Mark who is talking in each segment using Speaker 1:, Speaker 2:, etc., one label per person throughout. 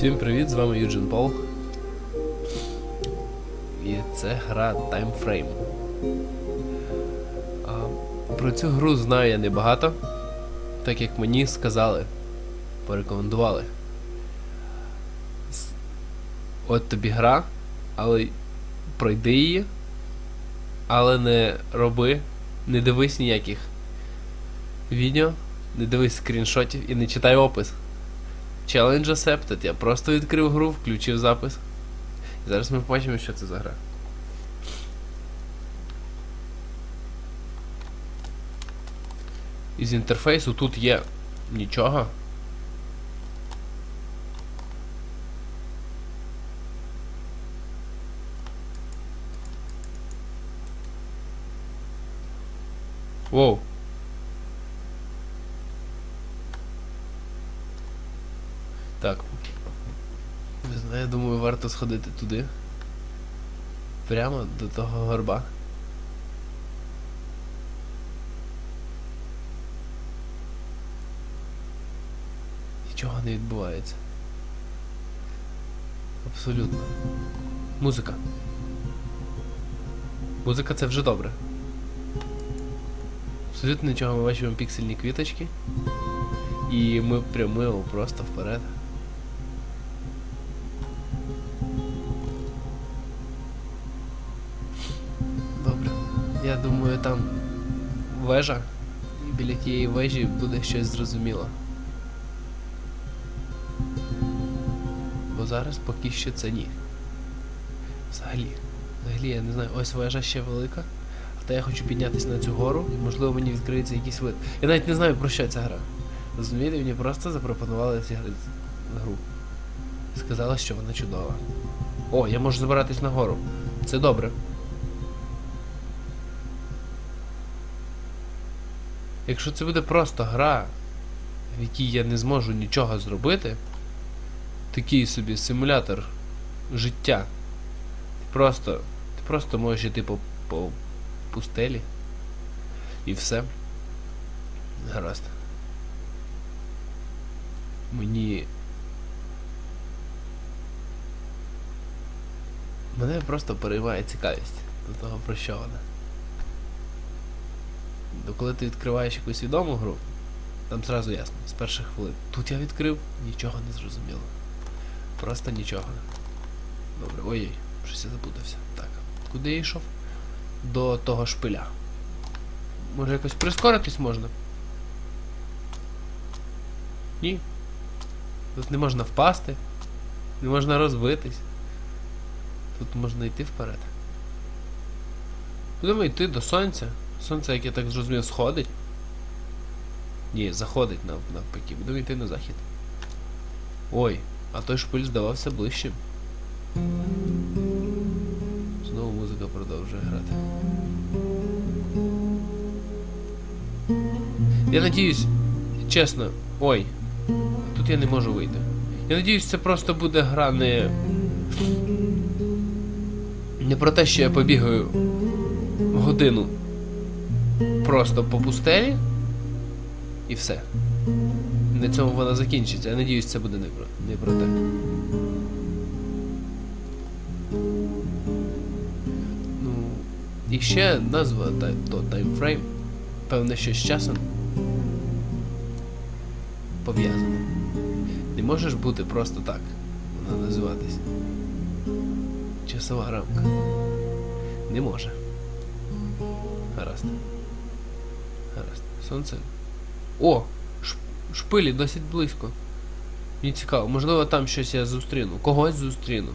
Speaker 1: Всім привіт, з вами Юджин Пол. І це гра Time Frame. А, про цю гру знаю я небагато, так як мені сказали, порекомендували. От тобі гра, але пройди її, але не роби, не дивись ніяких відео, не дивись скріншотів і не читай опис. Challenge accepted. Я просто відкрив гру, включив запис. І зараз ми побачимо, що це за гра. Із інтерфейсу тут є нічого. Воу. Так. Не знаю, я думаю, варто сходити туди. Прямо до того горба. Нічого не відбувається. Абсолютно. Музика. Музика це вже добре. Абсолютно нічого ми бачимо піксельні квіточки. І ми прямуємо просто вперед. Я думаю, там вежа. І біля тієї вежі буде щось зрозуміло. Бо зараз поки що це ні. Взагалі. Взагалі, я не знаю, ось вежа ще велика. Та я хочу піднятися на цю гору, і можливо мені відкриється якийсь вид. Я навіть не знаю про що ця гра. Розумієте, мені просто запропонували зіграти гру. Сказали, що вона чудова. О, я можу забиратись на гору. Це добре. Якщо це буде просто гра, в якій я не зможу нічого зробити, такий собі симулятор життя. Ти просто. Ти просто можеш йти по, по пустелі. І все. Гаразд. Мені. Мене просто переймає цікавість до того, про що вона. То коли ти відкриваєш якусь відому гру, там зразу ясно, з перших хвилин. Тут я відкрив, нічого не зрозуміло. Просто нічого. Добре, ой-ой, щось я запутався. Так, куди я йшов? До того шпиля. Може якось прискоритись можна? Ні. Тут не можна впасти, не можна розбитись. Тут можна йти вперед. Будемо йти до сонця. Сонце, як я так зрозумів, сходить. Ні, заходить нав- навпаки. Будемо йти на захід. Ой, а той шпиль здавався ближчим. Знову музика продовжує грати. Я надіюсь, чесно. Ой, тут я не можу вийти. Я надіюсь, це просто буде гра не. Не про те, що я побігаю годину просто по пустелі і все. На цьому вона закінчиться. Я надіюсь, це буде не про, не про те. Ну, і ще назва та, то таймфрейм. Певне, що з часом пов'язано. Не можеш бути просто так. Вона називатись. Часова рамка. Не може. Гаразд. Гаразд. Сонце. О! Шпилі досить близько. Мені цікаво, можливо там щось я зустріну. Когось зустріну.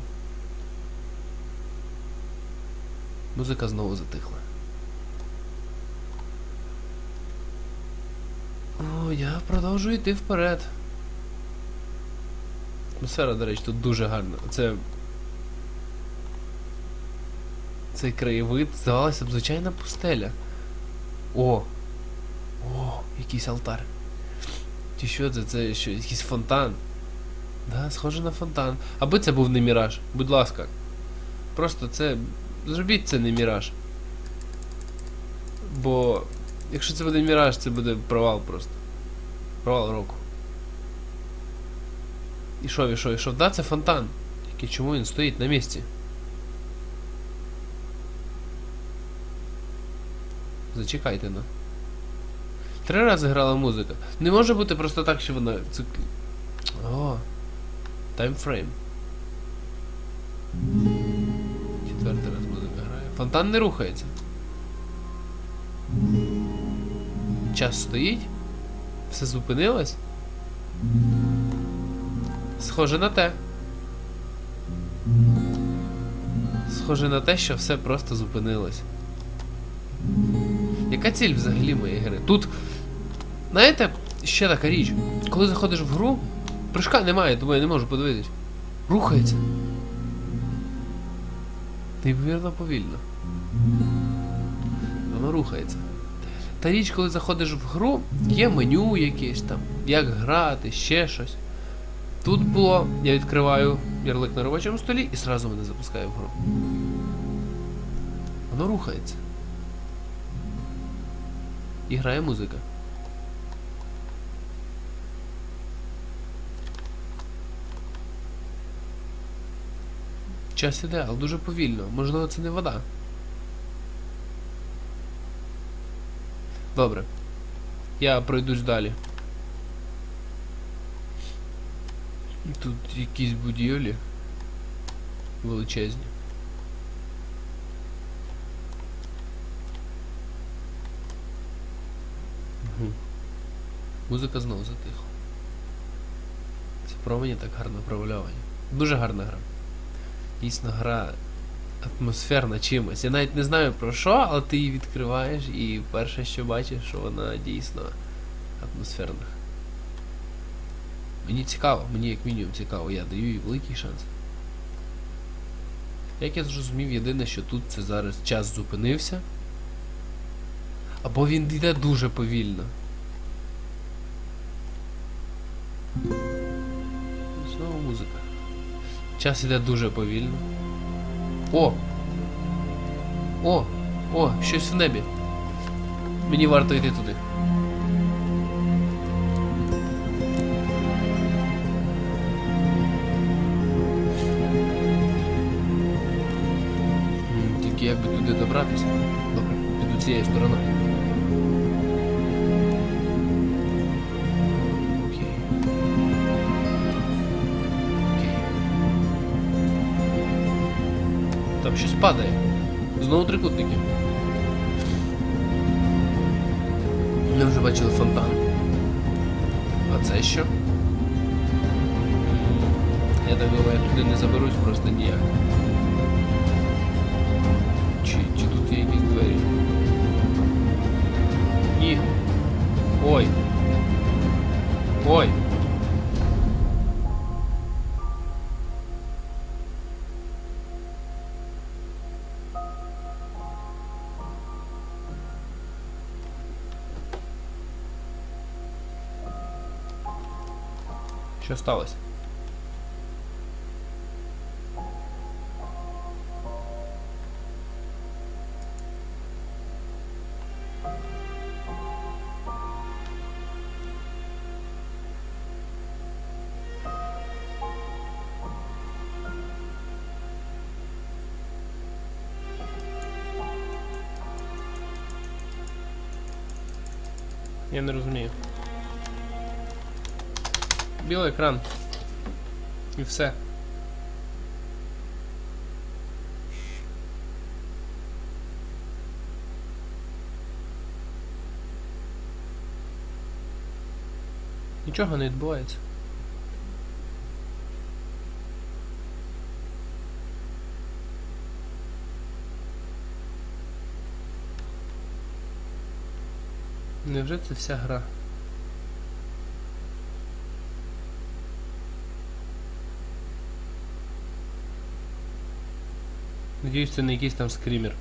Speaker 1: Музика знову затихла. О, я продовжую йти вперед. Атмосфера, до речі, тут дуже гарна. Це. Цей краєвид, здавалося б, звичайна пустеля. О! Якийсь алтар. Чи що це? Це що, якийсь фонтан? Да, схоже на фонтан. Аби це був не міраж, будь ласка. Просто це. Зробіть це не міраж. Бо. Якщо це буде міраж, це буде провал просто. Провал року. Ішов, ішов, ішов. Да, це фонтан. Тільки чому він стоїть на місці? Зачекайте ну. Три рази грала музика. Не може бути просто так, що вона. Це... О. Таймфрейм. Четвертий раз музика грає. Фонтан не рухається. Час стоїть. Все зупинилось. Схоже на те. Схоже на те, що все просто зупинилось. Яка ціль взагалі моєї гри? Тут. Знаєте, ще така річ. Коли заходиш в гру, прыжка немає, тому я не можу подивитись. Рухається. Неймовірно повільно. Воно рухається. Та річ, коли заходиш в гру, є меню якесь там, як грати, ще щось. Тут було, я відкриваю ярлик на робочому столі і зразу мене запускає в гру. Воно рухається. І грає музика. Час іде, але дуже повільно. Можливо, це не вода. Добре. Я пройдусь далі. Тут якісь будівлі величезні. Мгм. Музика знову затихла. Ці промені так гарно провальовані. Дуже гарна гра. Дійсно гра атмосферна чимось. Я навіть не знаю про що, але ти її відкриваєш і перше, що бачиш, що вона дійсно атмосферна. Мені цікаво, мені як мінімум цікаво, я даю їй великий шанс. Як я зрозумів, єдине, що тут це зараз час зупинився. Або він йде дуже повільно. Час іде дуже повільно. О! О! О! Щось в небі. Мені варто йти туди. Тільки як би туди добратися? Добре, піду цією стороною. Там щось падає. Знову трикутники. Ми вже бачили фонтан. А це що? Я так думаю, я туди не заберусь просто ніяк. Чи, чи тут є якісь двері? Ні. Ой. Ой. Сталося? Я не розумію. Білий екран. І все. Нічого не відбувається. Невже це вся гра? Надіюсь, це не якийсь там скрімер.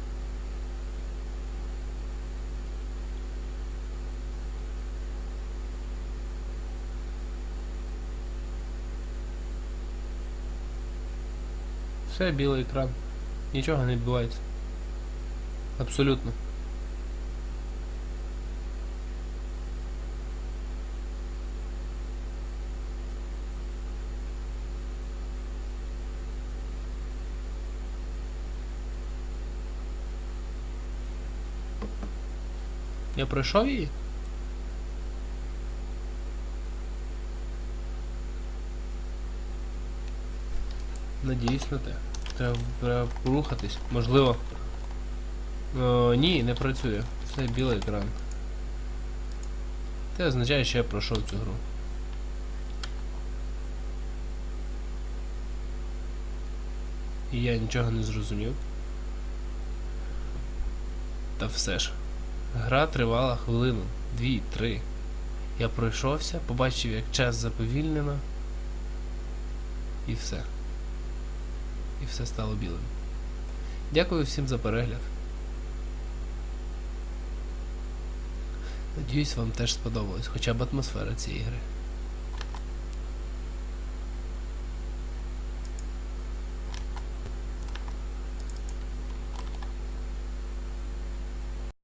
Speaker 1: Все, білий екран. Нічого не відбувається. Абсолютно. Я пройшов її? Надіюсь на те. Треба, треба порухатись. Можливо. О, ні, не працює. Все білий екран. Це означає, що я пройшов цю гру. І я нічого не зрозумів. Та все ж. Гра тривала хвилину, дві, три. Я пройшовся, побачив, як час заповільнено. І все. І все стало білим. Дякую всім за перегляд. Надіюсь, вам теж сподобалась хоча б атмосфера цієї гри.